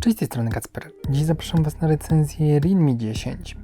Cześć, z tej strony Kacper. Dziś zapraszam Was na recenzję Realme 10.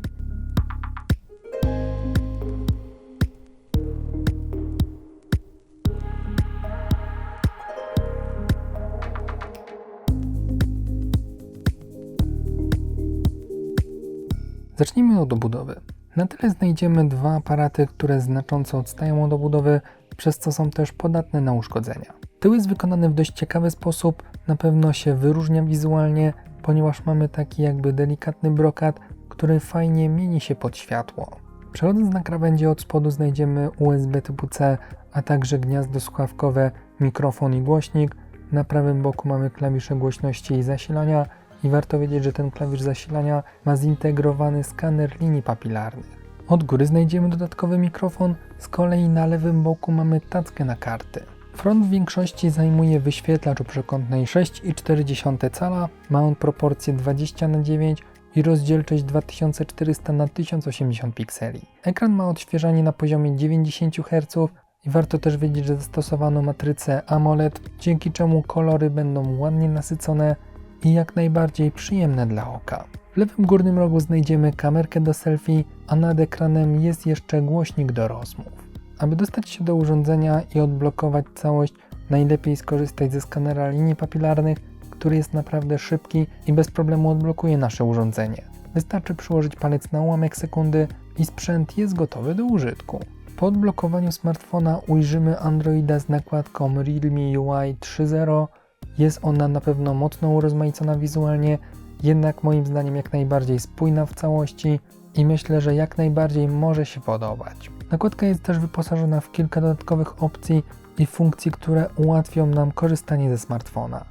Zacznijmy od obudowy. Na tyle znajdziemy dwa aparaty, które znacząco odstają od obudowy, przez co są też podatne na uszkodzenia. Tył jest wykonany w dość ciekawy sposób, na pewno się wyróżnia wizualnie, ponieważ mamy taki jakby delikatny brokat, który fajnie mieni się pod światło. Przechodząc na krawędzie od spodu znajdziemy USB typu C, a także gniazdo słuchawkowe, mikrofon i głośnik. Na prawym boku mamy klawisze głośności i zasilania i warto wiedzieć, że ten klawisz zasilania ma zintegrowany skaner linii papilarnych. Od góry znajdziemy dodatkowy mikrofon, z kolei na lewym boku mamy tackę na karty. Front w większości zajmuje wyświetlacz o przekątnej 6,4 cala, ma on proporcje 20 na 9 i rozdzielczość 2400 na 1080 pikseli. Ekran ma odświeżanie na poziomie 90 Hz i warto też wiedzieć, że zastosowano matrycę AMOLED, dzięki czemu kolory będą ładnie nasycone i jak najbardziej przyjemne dla oka. W lewym górnym rogu znajdziemy kamerkę do selfie, a nad ekranem jest jeszcze głośnik do rozmów. Aby dostać się do urządzenia i odblokować całość, najlepiej skorzystać ze skanera linii papilarnych, który jest naprawdę szybki i bez problemu odblokuje nasze urządzenie. Wystarczy przyłożyć palec na ułamek sekundy i sprzęt jest gotowy do użytku. Po odblokowaniu smartfona ujrzymy Androida z nakładką Realme UI 3.0. Jest ona na pewno mocno urozmaicona wizualnie, jednak moim zdaniem jak najbardziej spójna w całości i myślę, że jak najbardziej może się podobać. Nakładka jest też wyposażona w kilka dodatkowych opcji i funkcji, które ułatwią nam korzystanie ze smartfona.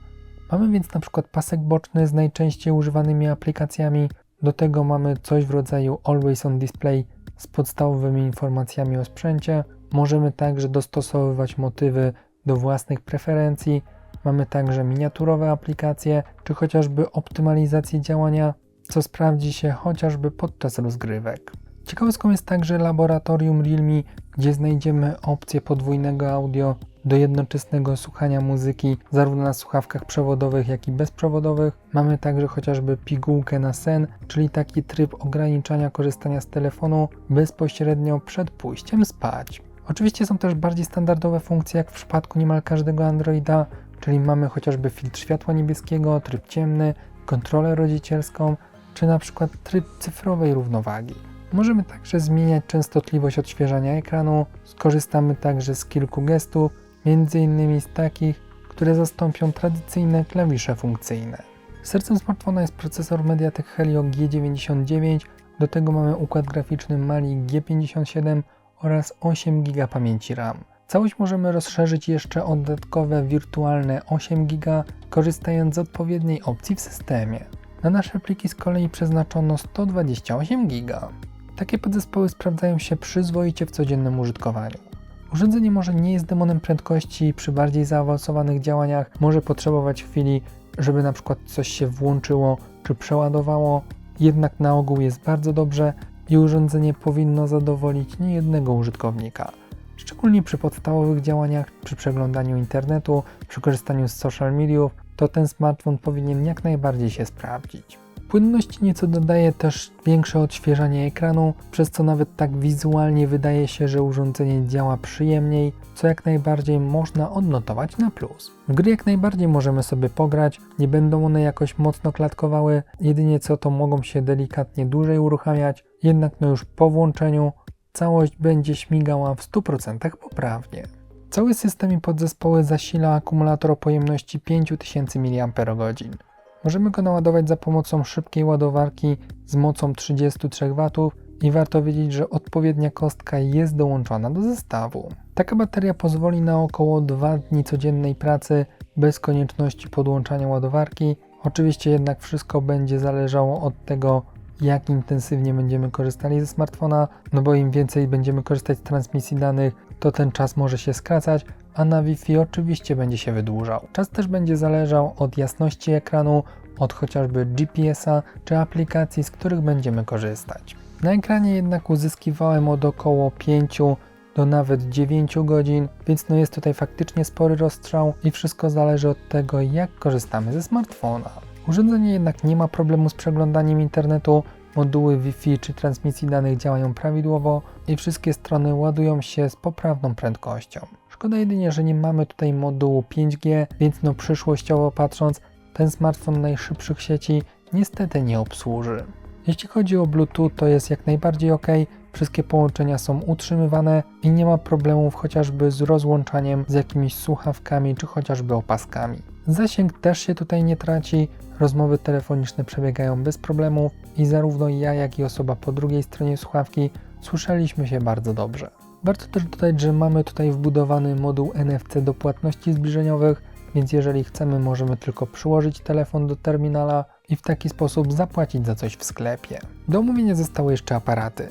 Mamy więc na przykład pasek boczny z najczęściej używanymi aplikacjami, do tego mamy coś w rodzaju Always on Display z podstawowymi informacjami o sprzęcie. Możemy także dostosowywać motywy do własnych preferencji. Mamy także miniaturowe aplikacje, czy chociażby optymalizację działania, co sprawdzi się chociażby podczas rozgrywek. Ciekawostką jest także laboratorium Realme, gdzie znajdziemy opcję podwójnego audio do jednoczesnego słuchania muzyki zarówno na słuchawkach przewodowych, jak i bezprzewodowych. Mamy także chociażby pigułkę na sen, czyli taki tryb ograniczania korzystania z telefonu bezpośrednio przed pójściem spać. Oczywiście są też bardziej standardowe funkcje, jak w przypadku niemal każdego Androida, czyli mamy chociażby filtr światła niebieskiego, tryb ciemny, kontrolę rodzicielską, czy na przykład tryb cyfrowej równowagi. Możemy także zmieniać częstotliwość odświeżania ekranu. Skorzystamy także z kilku gestów, m.in. z takich, które zastąpią tradycyjne klawisze funkcyjne. Sercem smartfona jest procesor MediaTek Helio G99, do tego mamy układ graficzny Mali G57 oraz 8 GB pamięci RAM. Całość możemy rozszerzyć jeszcze o dodatkowe wirtualne 8 GB, korzystając z odpowiedniej opcji w systemie. Na nasze pliki z kolei przeznaczono 128 GB. Takie podzespoły sprawdzają się przyzwoicie w codziennym użytkowaniu. Urządzenie może nie jest demonem prędkości przy bardziej zaawansowanych działaniach może potrzebować chwili, żeby na przykład coś się włączyło czy przeładowało, jednak na ogół jest bardzo dobrze i urządzenie powinno zadowolić niejednego użytkownika. Szczególnie przy podstawowych działaniach, przy przeglądaniu internetu, przy korzystaniu z social mediów, to ten smartfon powinien jak najbardziej się sprawdzić. Płynności nieco dodaje też większe odświeżanie ekranu, przez co nawet tak wizualnie wydaje się, że urządzenie działa przyjemniej, co jak najbardziej można odnotować na plus. W gry jak najbardziej możemy sobie pograć, nie będą one jakoś mocno klatkowały, jedynie co to mogą się delikatnie dłużej uruchamiać, jednak no już po włączeniu całość będzie śmigała w 100% poprawnie. Cały system i podzespoły zasila akumulator o pojemności 5000 mAh. Możemy go naładować za pomocą szybkiej ładowarki z mocą 33 W i warto wiedzieć, że odpowiednia kostka jest dołączona do zestawu. Taka bateria pozwoli na około 2 dni codziennej pracy bez konieczności podłączania ładowarki. Oczywiście jednak wszystko będzie zależało od tego, jak intensywnie będziemy korzystali ze smartfona, no bo im więcej będziemy korzystać z transmisji danych, to ten czas może się skracać, a na Wi-Fi oczywiście będzie się wydłużał. Czas też będzie zależał od jasności ekranu, od chociażby GPS-a czy aplikacji, z których będziemy korzystać. Na ekranie jednak uzyskiwałem od około 5 do nawet 9 godzin, więc no jest tutaj faktycznie spory rozstrzał i wszystko zależy od tego, jak korzystamy ze smartfona. Urządzenie jednak nie ma problemu z przeglądaniem internetu, moduły Wi-Fi czy transmisji danych działają prawidłowo i wszystkie strony ładują się z poprawną prędkością. Szkoda jedynie, że nie mamy tutaj modułu 5G, więc no przyszłościowo patrząc, ten smartfon najszybszych sieci niestety nie obsłuży. Jeśli chodzi o Bluetooth, to jest jak najbardziej ok, wszystkie połączenia są utrzymywane i nie ma problemów chociażby z rozłączaniem z jakimiś słuchawkami czy chociażby opaskami. Zasięg też się tutaj nie traci, rozmowy telefoniczne przebiegają bez problemów i zarówno ja, jak i osoba po drugiej stronie słuchawki słyszeliśmy się bardzo dobrze. Warto też dodać, że mamy tutaj wbudowany moduł NFC do płatności zbliżeniowych, więc jeżeli chcemy, możemy tylko przyłożyć telefon do terminala i w taki sposób zapłacić za coś w sklepie. Do omówienia zostały jeszcze aparaty.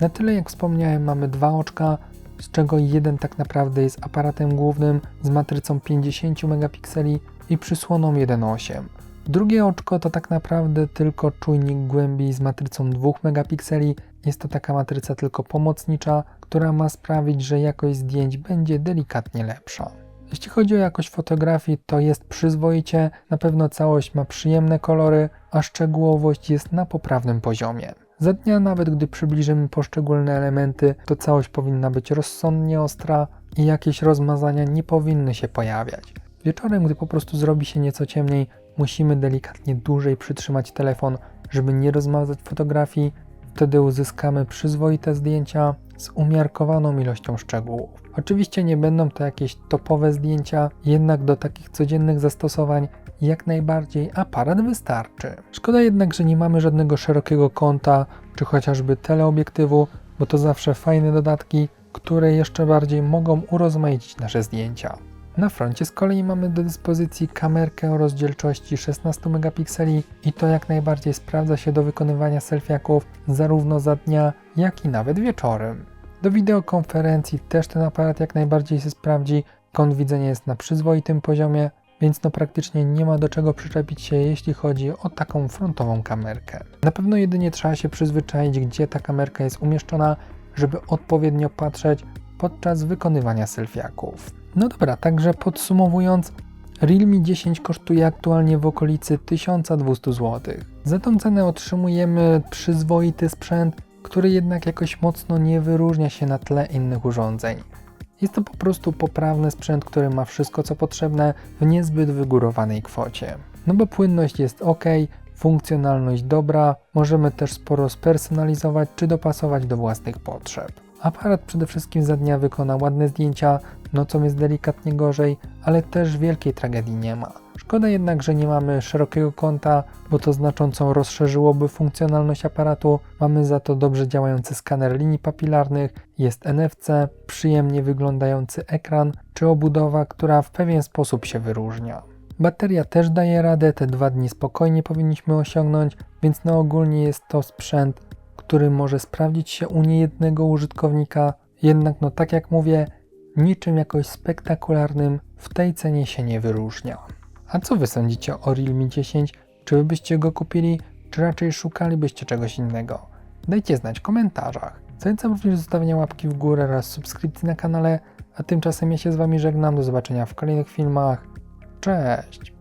Na tyle jak wspomniałem, mamy dwa oczka, z czego jeden tak naprawdę jest aparatem głównym z matrycą 50 megapikseli i przysłoną 1.8. Drugie oczko to tak naprawdę tylko czujnik głębi z matrycą 2 megapikseli. Jest to taka matryca tylko pomocnicza, która ma sprawić, że jakość zdjęć będzie delikatnie lepsza. Jeśli chodzi o jakość fotografii, to jest przyzwoicie, na pewno całość ma przyjemne kolory, a szczegółowość jest na poprawnym poziomie. Za dnia, nawet gdy przybliżymy poszczególne elementy, to całość powinna być rozsądnie ostra i jakieś rozmazania nie powinny się pojawiać. Wieczorem, gdy po prostu zrobi się nieco ciemniej, musimy delikatnie dłużej przytrzymać telefon, żeby nie rozmazać fotografii. Wtedy uzyskamy przyzwoite zdjęcia z umiarkowaną ilością szczegółów. Oczywiście nie będą to jakieś topowe zdjęcia, jednak do takich codziennych zastosowań jak najbardziej aparat wystarczy. Szkoda jednak, że nie mamy żadnego szerokiego kąta, czy chociażby teleobiektywu, bo to zawsze fajne dodatki, które jeszcze bardziej mogą urozmaicić nasze zdjęcia. Na froncie z kolei mamy do dyspozycji kamerkę o rozdzielczości 16 megapikseli i to jak najbardziej sprawdza się do wykonywania selfiaków zarówno za dnia, jak i nawet wieczorem. Do wideokonferencji też ten aparat jak najbardziej się sprawdzi, kąt widzenia jest na przyzwoitym poziomie, więc no praktycznie nie ma do czego przyczepić się, jeśli chodzi o taką frontową kamerkę. Na pewno jedynie trzeba się przyzwyczaić, gdzie ta kamerka jest umieszczona, żeby odpowiednio patrzeć podczas wykonywania selfiaków. No dobra, także podsumowując, Realme 10 kosztuje aktualnie w okolicy 1200 zł. Za tą cenę otrzymujemy przyzwoity sprzęt, który jednak jakoś mocno nie wyróżnia się na tle innych urządzeń. Jest to po prostu poprawny sprzęt, który ma wszystko co potrzebne w niezbyt wygórowanej kwocie. No bo płynność jest ok, funkcjonalność dobra, możemy też sporo spersonalizować czy dopasować do własnych potrzeb. Aparat przede wszystkim za dnia wykona ładne zdjęcia, nocą jest delikatnie gorzej, ale też wielkiej tragedii nie ma. Szkoda jednak, że nie mamy szerokiego kąta, bo to znacząco rozszerzyłoby funkcjonalność aparatu. Mamy za to dobrze działający skaner linii papilarnych, jest NFC, przyjemnie wyglądający ekran czy obudowa, która w pewien sposób się wyróżnia. Bateria też daje radę, te dwa dni spokojnie powinniśmy osiągnąć, więc na ogólnie jest to sprzęt, który może sprawdzić się u niejednego użytkownika, jednak no tak jak mówię, niczym jakoś spektakularnym w tej cenie się nie wyróżnia. A co wy sądzicie o Realme 10? Czy wy byście go kupili, czy raczej szukalibyście czegoś innego? Dajcie znać w komentarzach. Zachęcam również do zostawienia łapki w górę oraz subskrypcji na kanale, a tymczasem ja się z wami żegnam. Do zobaczenia w kolejnych filmach. Cześć!